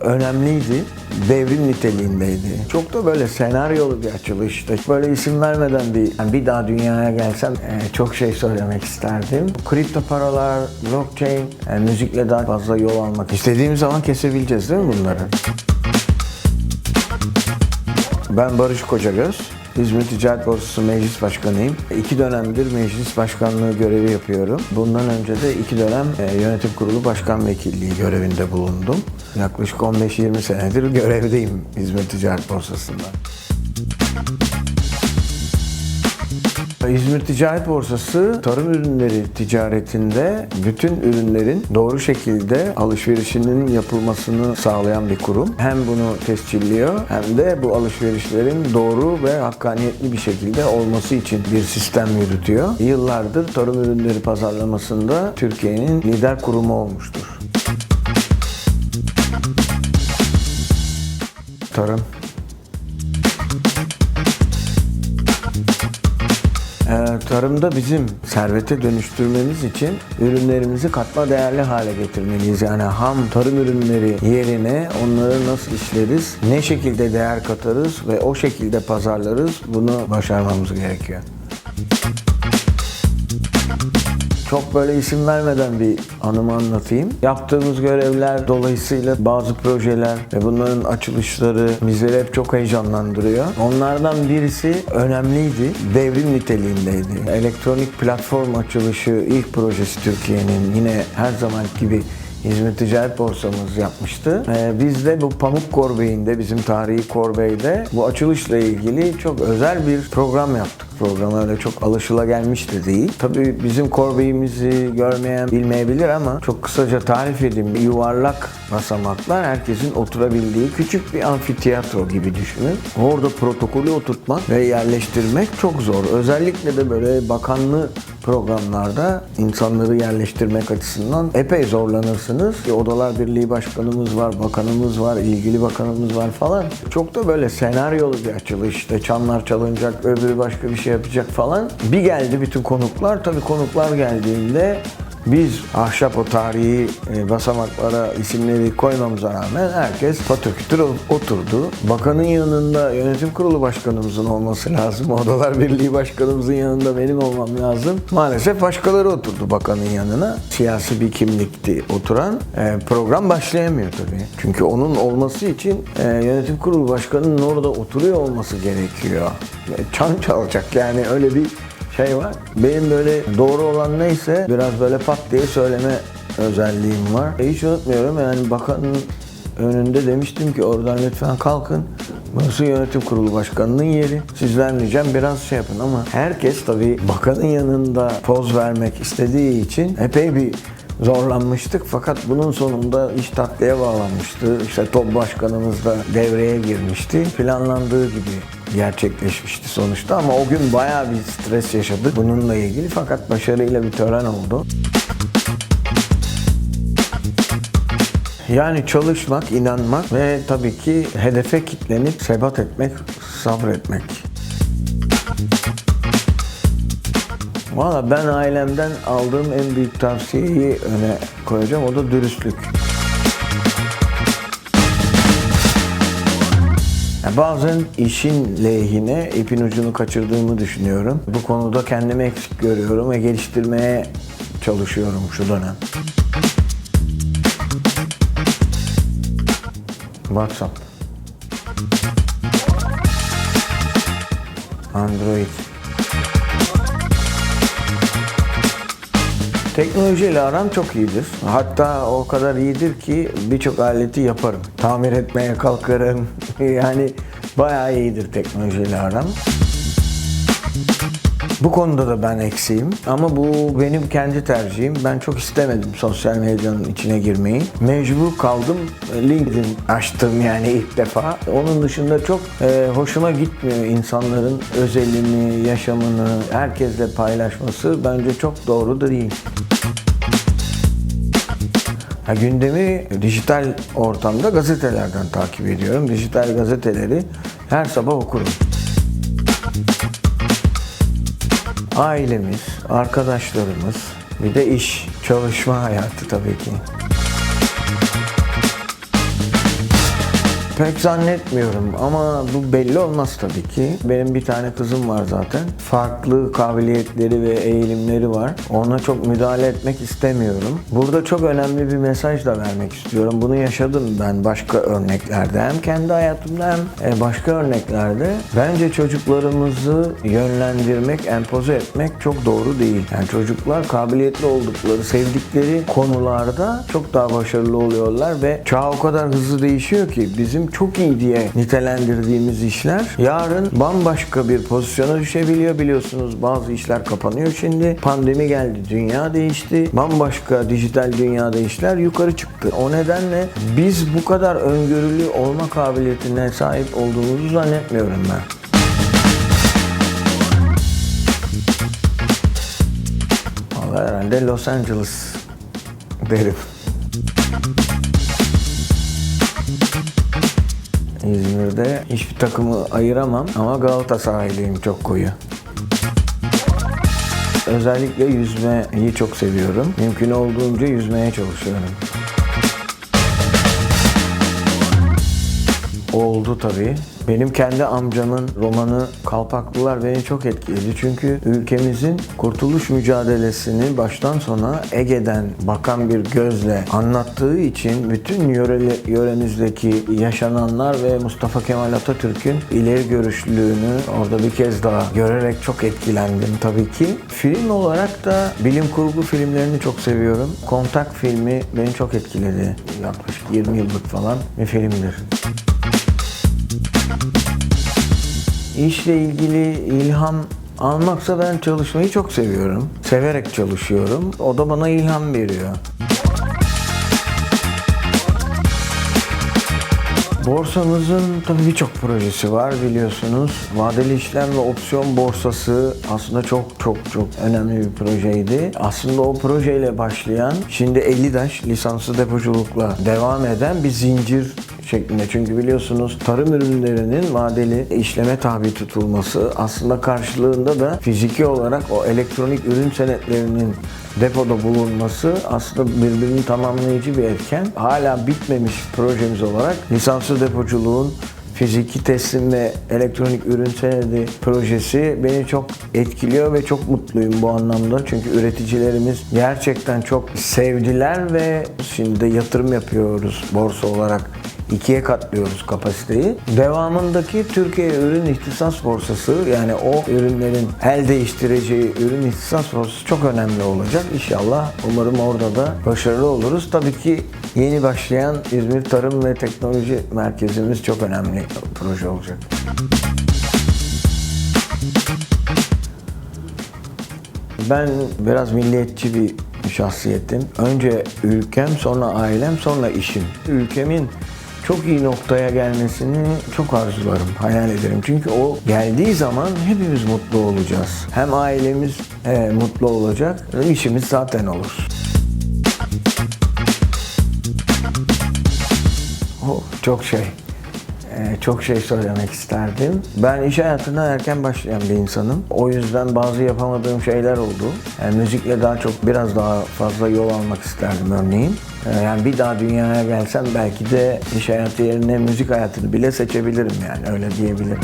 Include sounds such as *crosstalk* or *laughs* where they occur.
önemliydi. Devrim niteliğindeydi. Çok da böyle senaryolu bir açılıştı. Böyle isim vermeden bir yani bir daha dünyaya gelsem e, çok şey söylemek isterdim. Kripto paralar, blockchain, e, müzikle daha fazla yol almak. İstediğimiz zaman kesebileceğiz değil mi bunları? Ben Barış Kocagöz. İzmir Ticaret Borsası Meclis Başkanıyım. İki dönemdir meclis başkanlığı görevi yapıyorum. Bundan önce de iki dönem e, yönetim kurulu başkan vekilliği görevinde bulundum. Yaklaşık 15-20 senedir görevdeyim İzmir Ticaret Borsası'nda. İzmir Ticaret Borsası tarım ürünleri ticaretinde bütün ürünlerin doğru şekilde alışverişinin yapılmasını sağlayan bir kurum. Hem bunu tescilliyor hem de bu alışverişlerin doğru ve hakkaniyetli bir şekilde olması için bir sistem yürütüyor. Yıllardır tarım ürünleri pazarlamasında Türkiye'nin lider kurumu olmuştur. Tarım Ee, tarımda bizim servete dönüştürmemiz için ürünlerimizi katma değerli hale getirmeliyiz. Yani ham tarım ürünleri yerine onları nasıl işleriz, ne şekilde değer katarız ve o şekilde pazarlarız bunu başarmamız gerekiyor. Çok böyle isim vermeden bir anımı anlatayım. Yaptığımız görevler dolayısıyla bazı projeler ve bunların açılışları bizleri hep çok heyecanlandırıyor. Onlardan birisi önemliydi. Devrim niteliğindeydi. Elektronik platform açılışı ilk projesi Türkiye'nin yine her zaman gibi İzmir Ticaret Borsamız yapmıştı. Ee, biz de bu Pamuk Korbey'inde, bizim tarihi Korbey'de bu açılışla ilgili çok özel bir program yaptık. Program öyle çok alışılagelmiş de değil. Tabii bizim Korbey'imizi görmeyen bilmeyebilir ama çok kısaca tarif edeyim. Yuvarlak basamaklar herkesin oturabildiği küçük bir amfiteyatro gibi düşünün. Orada protokolü oturtmak ve yerleştirmek çok zor. Özellikle de böyle bakanlı programlarda insanları yerleştirmek açısından epey zorlanırsınız. Odalar Birliği Başkanımız var, bakanımız var, ilgili bakanımız var falan. Çok da böyle senaryolu bir açılış. İşte çanlar çalınacak, öbürü başka bir şey yapacak falan. Bir geldi bütün konuklar. Tabii konuklar geldiğinde biz ahşap o tarihi e, basamaklara isimleri koymamıza rağmen herkes patokütür oturdu. Bakanın yanında yönetim kurulu başkanımızın olması lazım. Odalar Birliği başkanımızın yanında benim olmam lazım. Maalesef başkaları oturdu bakanın yanına. Siyasi bir kimlikti oturan. E, program başlayamıyor tabii. Çünkü onun olması için e, yönetim kurulu başkanının orada oturuyor olması gerekiyor. Çan çalacak yani öyle bir şey var. Benim böyle doğru olan neyse biraz böyle pat diye söyleme özelliğim var. E, Hiç unutmuyorum yani bakanın önünde demiştim ki oradan lütfen kalkın. Burası yönetim kurulu başkanının yeri. Sizden ricam biraz şey yapın ama herkes tabii bakanın yanında poz vermek istediği için epey bir zorlanmıştık fakat bunun sonunda iş tatlıya bağlanmıştı. İşte top başkanımız da devreye girmişti. Planlandığı gibi gerçekleşmişti sonuçta ama o gün bayağı bir stres yaşadık bununla ilgili fakat başarıyla bir tören oldu. Yani çalışmak, inanmak ve tabii ki hedefe kitlenip sebat etmek, sabretmek. Valla ben ailemden aldığım en büyük tavsiyeyi öne koyacağım. O da dürüstlük. Ya bazen işin lehine ipin ucunu kaçırdığımı düşünüyorum. Bu konuda kendimi eksik görüyorum ve geliştirmeye çalışıyorum şu dönem. WhatsApp. Android. Teknolojiyle aram çok iyidir. Hatta o kadar iyidir ki birçok aleti yaparım. Tamir etmeye kalkarım. *laughs* yani bayağı iyidir teknolojiyle aram. Bu konuda da ben eksiğim ama bu benim kendi tercihim. Ben çok istemedim sosyal medyanın içine girmeyi. Mecbur kaldım. LinkedIn açtım yani ilk defa. Onun dışında çok e, hoşuma gitmiyor insanların özelini, yaşamını herkesle paylaşması bence çok doğru da değil. Ha, gündemi dijital ortamda gazetelerden takip ediyorum. Dijital gazeteleri her sabah okurum. Ailemiz, arkadaşlarımız, bir de iş, çalışma hayatı tabii ki. Pek zannetmiyorum ama bu belli olmaz tabii ki. Benim bir tane kızım var zaten. Farklı kabiliyetleri ve eğilimleri var. Ona çok müdahale etmek istemiyorum. Burada çok önemli bir mesaj da vermek istiyorum. Bunu yaşadım ben başka örneklerde. Hem kendi hayatımda hem e, başka örneklerde. Bence çocuklarımızı yönlendirmek, empoze etmek çok doğru değil. Yani çocuklar kabiliyetli oldukları, sevdikleri konularda çok daha başarılı oluyorlar ve çağ o kadar hızlı değişiyor ki bizim çok iyi diye nitelendirdiğimiz işler yarın bambaşka bir pozisyona düşebiliyor. Biliyorsunuz bazı işler kapanıyor şimdi. Pandemi geldi, dünya değişti. Bambaşka dijital dünyada işler yukarı çıktı. O nedenle biz bu kadar öngörülü olma kabiliyetine sahip olduğumuzu zannetmiyorum ben. Herhalde Los Angeles derim. İzmir'de hiçbir takımı ayıramam ama Galatasaraylıyım çok koyu. Özellikle yüzmeyi çok seviyorum. Mümkün olduğunca yüzmeye çalışıyorum. Oldu tabii. Benim kendi amcamın romanı Kalpaklılar beni çok etkiledi. Çünkü ülkemizin kurtuluş mücadelesini baştan sona Ege'den bakan bir gözle anlattığı için bütün yöreli, yöremizdeki yaşananlar ve Mustafa Kemal Atatürk'ün ileri görüşlülüğünü orada bir kez daha görerek çok etkilendim tabii ki. Film olarak da bilim kurgu filmlerini çok seviyorum. Kontak filmi beni çok etkiledi. Yaklaşık 20 yıllık falan bir filmdir. İşle ilgili ilham almaksa ben çalışmayı çok seviyorum. Severek çalışıyorum. O da bana ilham veriyor. Borsamızın tabii birçok projesi var biliyorsunuz. Vadeli işlem ve opsiyon borsası aslında çok çok çok önemli bir projeydi. Aslında o projeyle başlayan, şimdi 50 daş lisanslı depoculukla devam eden bir zincir şeklinde. Çünkü biliyorsunuz tarım ürünlerinin vadeli işleme tabi tutulması aslında karşılığında da fiziki olarak o elektronik ürün senetlerinin depoda bulunması aslında birbirini tamamlayıcı bir etken. Hala bitmemiş projemiz olarak lisanslı depoculuğun fiziki teslim ve elektronik ürün senedi projesi beni çok etkiliyor ve çok mutluyum bu anlamda. Çünkü üreticilerimiz gerçekten çok sevdiler ve şimdi de yatırım yapıyoruz borsa olarak ikiye katlıyoruz kapasiteyi. Devamındaki Türkiye Ürün İhtisas Borsası yani o ürünlerin el değiştireceği ürün ihtisas borsası çok önemli olacak. İnşallah umarım orada da başarılı oluruz. Tabii ki yeni başlayan İzmir Tarım ve Teknoloji Merkezimiz çok önemli proje olacak. Ben biraz milliyetçi bir şahsiyetim. Önce ülkem, sonra ailem, sonra işim. Ülkemin çok iyi noktaya gelmesini çok arzularım, hayal ederim. Çünkü o geldiği zaman hepimiz mutlu olacağız. Hem ailemiz e, mutlu olacak, işimiz zaten olur. Oh, çok şey. Ee, çok şey söylemek isterdim. Ben iş hayatına erken başlayan bir insanım. O yüzden bazı yapamadığım şeyler oldu. Yani müzikle daha çok biraz daha fazla yol almak isterdim örneğin. Ee, Yani bir daha dünyaya gelsem belki de iş hayatı yerine müzik hayatını bile seçebilirim yani öyle diyebilirim.